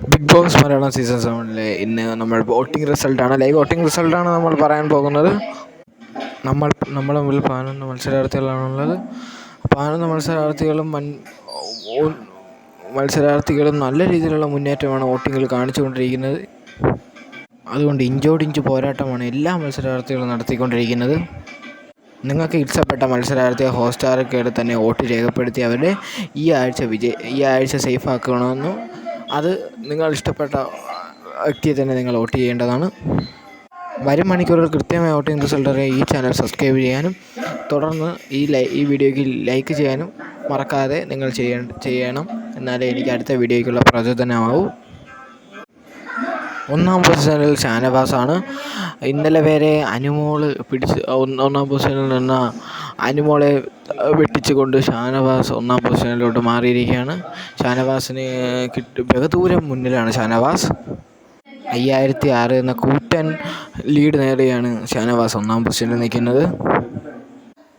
Big Boss Malayalam season സെവനിലെ ഇന്ന് നമ്മൾ വോട്ടിംഗ് റിസൾട്ടാണ് ലൈവ് വോട്ടിംഗ് റിസൾട്ടാണ് നമ്മൾ പറയാൻ പോകുന്നത്. നമ്മൾ നമ്മുടെ മുമ്പിൽ പതിനൊന്ന് മത്സരാർത്ഥികളാണുള്ളത്. പതിനൊന്ന് മത്സരാർത്ഥികളും മത്സരാർത്ഥികളും നല്ല രീതിയിലുള്ള മുന്നേറ്റമാണ് വോട്ടിങ്ങിൽ കാണിച്ചുകൊണ്ടിരിക്കുന്നത്. അതുകൊണ്ട് ഇഞ്ചോടിഞ്ച് പോരാട്ടമാണ് എല്ലാ മത്സരാർത്ഥികളും നടത്തിക്കൊണ്ടിരിക്കുന്നത്. നിങ്ങൾക്ക് ഇഷ്ടപ്പെട്ട മത്സരാർത്ഥിയെ ഹോട്ട്സ്റ്റാറൊക്കെ തന്നെ വോട്ട് രേഖപ്പെടുത്തി അവരെ ഈ ആഴ്ച വിജയ ഈ ആഴ്ച സേഫ് ആക്കണമെന്നും അത് നിങ്ങൾ ഇഷ്ടപ്പെട്ട വ്യക്തിയെ തന്നെ നിങ്ങൾ വോട്ട് ചെയ്യേണ്ടതാണ്. വരും മണിക്കൂറുകൾ കൃത്യമായ വോട്ടിംഗ് റിസൾട്ട് അറിയാൻ ഈ ചാനൽ സബ്സ്ക്രൈബ് ചെയ്യാനും തുടർന്ന് ഈ ഈ വീഡിയോയ്ക്ക് ലൈക്ക് ചെയ്യാനും മറക്കാതെ നിങ്ങൾ ചെയ്യ ചെയ്യണം. എന്നാലേ എനിക്ക് അടുത്ത വീഡിയോയ്ക്കുള്ള പ്രചോദനമാവൂ. ഒന്നാം പൊസിഷനിൽ ഷാനവാസാണ്. ഇന്നലെ വരെ അനുമോൾ പിടിച്ച് ഒന്നാം പൊസിഷനിൽ നിന്ന അനുമോളെ വെട്ടിച്ചുകൊണ്ട് ഷാനവാസ് ഒന്നാം പൊസിഷനിലോട്ട് മാറിയിരിക്കുകയാണ്. ഷാനവാസിന് കിട്ടി ബഹുദൂരം മുന്നിലാണ് ഷാനവാസ്. അയ്യായിരത്തി ആറ് എന്ന കൂറ്റൻ ലീഡ് നേടിയാണ് ഷാനവാസ് ഒന്നാം പൊസിഷനിൽ നിൽക്കുന്നത്.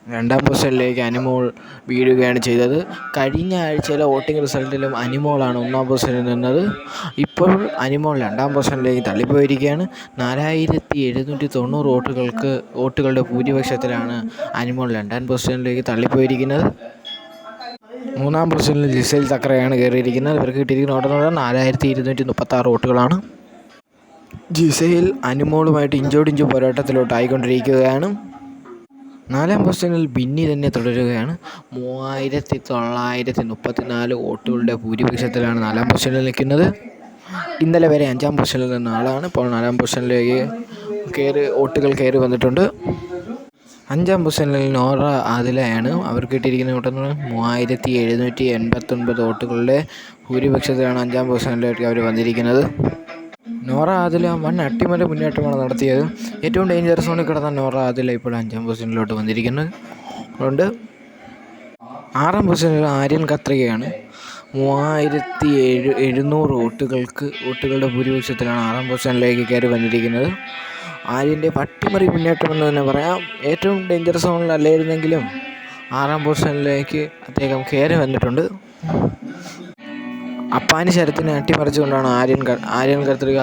രണ്ടാം പൊസിഷനിലേക്ക് അനിമോൾ വീഴുകയാണ് ചെയ്തത്. കഴിഞ്ഞ ആഴ്ചയിലെ വോട്ടിംഗ് റിസൾട്ടിലും അനിമോളാണ് ഒന്നാം പൊസിഷനിൽ നിന്നത്. ഇപ്പോൾ അനിമോൾ രണ്ടാം പൊസിഷനിലേക്ക് തള്ളിപ്പോയിരിക്കുകയാണ്. നാലായിരത്തി എഴുന്നൂറ്റി തൊണ്ണൂറ് വോട്ടുകൾക്ക് വോട്ടുകളുടെ ഭൂരിപക്ഷത്തിലാണ് അനിമോൾ രണ്ടാം പൊസിഷനിലേക്ക് തള്ളിപ്പോയിരിക്കുന്നത്. മൂന്നാം പൊസിഷനിൽ ജിസേൽ തക്കറയാണ് കയറിയിരിക്കുന്നത്. ഇവർക്ക് കിട്ടിയിരിക്കുന്ന വോട്ടെന്ന് നാലായിരത്തി ഇരുന്നൂറ്റി മുപ്പത്താറ് വോട്ടുകളാണ്. ജിസയിൽ അനിമോളുമായിട്ട് ഇഞ്ചോടിഞ്ച് പോരാട്ടത്തിലോട്ട് ആയിക്കൊണ്ടിരിക്കുകയാണ് നാലാം പൊസിഷനിൽ ബിന്നി തന്നെ തുടരുകയാണ്. മൂവായിരത്തി തൊള്ളായിരത്തി മുപ്പത്തി നാല് വോട്ടുകളുടെ ഭൂരിപക്ഷത്തിലാണ് നാലാം പൊസിഷനിൽ നിൽക്കുന്നത്. ഇന്നലെ വരെ അഞ്ചാം പൊസിഷനിൽ നിന്ന ആളാണ്. ഇപ്പോൾ നാലാം പൊസിഷനിലേക്ക് കയറി വോട്ടുകൾ കയറി വന്നിട്ടുണ്ട്. അഞ്ചാം പൊസിഷനിൽ നോറ ആദിലയാണ്. അവർക്ക് കിട്ടിയിരിക്കുന്ന വോട്ടെന്ന് പറഞ്ഞാൽ മൂവായിരത്തി എഴുന്നൂറ്റി എൺപത്തൊൻപത് വോട്ടുകളുടെ ഭൂരിപക്ഷത്തിലാണ് അഞ്ചാം പൊസിഷനിലേക്ക് അവർ വന്നിരിക്കുന്നത്. നോറ ആദില വൺ അട്ടിമറി മുന്നേറ്റമാണ് നടത്തിയത്. ഏറ്റവും ഡേഞ്ചറസ് സോണിൽ കിടന്ന നോറ ആദില ഇപ്പോൾ അഞ്ചാം പൊസിഷനിലോട്ട് വന്നിരിക്കുന്നത് അതുകൊണ്ട് ആറാം പൊസിഷനിൽ ആര്യൻ കത്രികയാണ്. മൂവായിരത്തി എഴു എഴുന്നൂറ് വോട്ടുകൾക്ക് വോട്ടുകളുടെ ഭൂരിപക്ഷത്തിലാണ് ആറാം പൊസിഷനിലേക്ക് കയറി വന്നിരിക്കുന്നത്. ആര്യന്റെ പട്ടിമറി മുന്നേറ്റമെന്ന് തന്നെ പറയാം. ഏറ്റവും ഡേഞ്ചർ സോണിൽ അല്ലായിരുന്നെങ്കിലും ആറാം പൊസിഷനിലേക്ക് അദ്ദേഹം കയറി വന്നിട്ടുണ്ട്. അപ്പാനി ശരത്തിനെ അട്ടിമറിച്ചുകൊണ്ടാണ് ആര്യൻ ആര്യൻ കത്രിക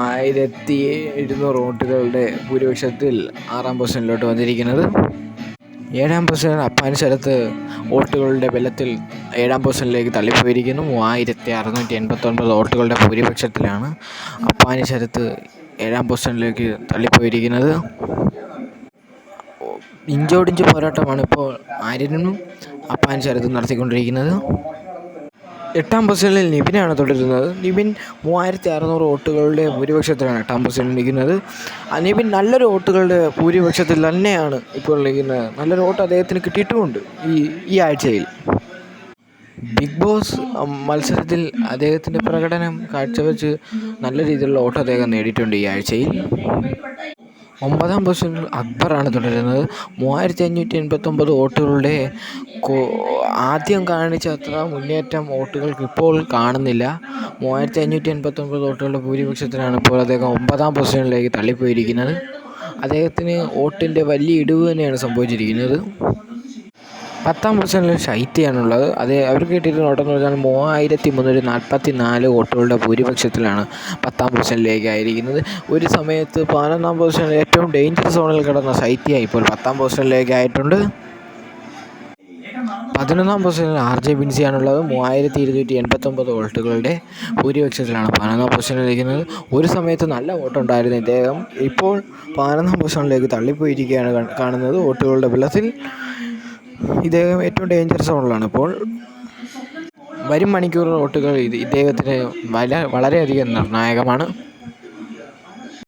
ആയിരത്തി എഴുന്നൂറ് വോട്ടുകളുടെ ഭൂരിപക്ഷത്തിൽ ആറാം പൊസിഷനിലോട്ട് വന്നിരിക്കുന്നത്. ഏഴാം പൊസിഷൻ അപ്പാന് ശരത്ത് വോട്ടുകളുടെ ബലത്തിൽ ഏഴാം പൊസിഷനിലേക്ക് തള്ളിപ്പോയിരിക്കുന്നു. മൂവായിരത്തി അറുന്നൂറ്റി എൺപത്തൊൻപത് വോട്ടുകളുടെ ഭൂരിപക്ഷത്തിലാണ് അപ്പാനി ശരത്ത് ഏഴാം പൊസിഷനിലേക്ക് തള്ളിപ്പോയിരിക്കുന്നത്. ഇഞ്ചോടിഞ്ച് പോരാട്ടമാണ് ഇപ്പോൾ ആര്യനും അപ്പാൻ ശരത്തും നടത്തിക്കൊണ്ടിരിക്കുന്നത്. എട്ടാം പൊസിഷനിൽ നിബിനാണ് തുടരുന്നത്. നിബിൻ മൂവായിരത്തി അറുന്നൂറ് വോട്ടുകളുടെ ഭൂരിപക്ഷത്തിലാണ് എട്ടാം പൊസിഷനിൽ നിൽക്കുന്നത്. നിബിൻ നല്ലൊരു വോട്ടുകളുടെ ഭൂരിപക്ഷത്തിൽ തന്നെയാണ് ഇപ്പോൾ നിൽക്കുന്നത്. നല്ലൊരു വോട്ട് അദ്ദേഹത്തിന് കിട്ടിയിട്ടുമുണ്ട് ഈ ഈ ആഴ്ചയിൽ. ബിഗ് ബോസ് മത്സരത്തിൽ അദ്ദേഹത്തിന്റെ പ്രകടനം കാഴ്ചവെച്ച് നല്ല രീതിയിലുള്ള വോട്ട് അദ്ദേഹം നേടിയിട്ടുണ്ട് ഈ ആഴ്ചയിൽ. ഒമ്പതാം പൊസിഷനിൽ അക്ബറാണ് തുടരുന്നത്. മൂവായിരത്തി അഞ്ഞൂറ്റി എൺപത്തൊമ്പത് വോട്ടുകളുടെ ആദ്യം കാണിച്ച അത്ര മുന്നേറ്റം വോട്ടുകൾക്ക് ഇപ്പോൾ കാണുന്നില്ല. മൂവായിരത്തി അഞ്ഞൂറ്റി എൺപത്തൊമ്പത് വോട്ടുകളുടെ ഭൂരിപക്ഷത്തിനാണ് ഇപ്പോൾ അദ്ദേഹം ഒമ്പതാം പൊസിഷനിലേക്ക് തള്ളിപ്പോയിരിക്കുന്നത്. അദ്ദേഹത്തിന് വോട്ടിന്റെ വലിയ ഇടിവ് തന്നെയാണ് സംഭവിച്ചിരിക്കുന്നത്. പത്താം പൊസിഷനിൽ ഷൈറ്റയാണുള്ളത് അത് അവർക്ക് കിട്ടിയിരുന്ന വോട്ടെന്ന് പറഞ്ഞാൽ മൂവായിരത്തി മുന്നൂറ്റി നാൽപ്പത്തി നാല് വോട്ടുകളുടെ ഭൂരിപക്ഷത്തിലാണ് പത്താം പൊസിഷനിലേക്ക് ആയിരിക്കുന്നത്. ഒരു സമയത്ത് പതിനൊന്നാം പൊസിഷനിൽ ഏറ്റവും ഡേഞ്ചർ സോണിൽ കിടന്ന ശൈത്യ ഇപ്പോൾ പത്താം പൊസിഷനിലേക്ക് ആയിട്ടുണ്ട്. പതിനൊന്നാം പൊസിഷനിൽ ആർ ജെ ബിൻസിയാണുള്ളത്. മൂവായിരത്തി ഇരുന്നൂറ്റി എൺപത്തൊമ്പത് വോട്ടുകളുടെ ഭൂരിപക്ഷത്തിലാണ് പതിനൊന്നാം പൊസിഷനിലിരിക്കുന്നത് ഒരു സമയത്ത് നല്ല വോട്ടുണ്ടായിരുന്നു ഇദ്ദേഹം. ഇപ്പോൾ പതിനൊന്നാം പൊസിഷനിലേക്ക് തള്ളിപ്പോയിരിക്കുകയാണ് കാണുന്നത് വോട്ടുകളുടെ ബലത്തിൽ ഇദ്ദേഹം ഏറ്റവും ഡേഞ്ചർ സോണിലാണ് ഇപ്പോൾ വരും മണിക്കൂർ റോട്ടുകൾ ഇത് ഇദ്ദേഹത്തിന് വല വളരെയധികം നിർണായകമാണ്.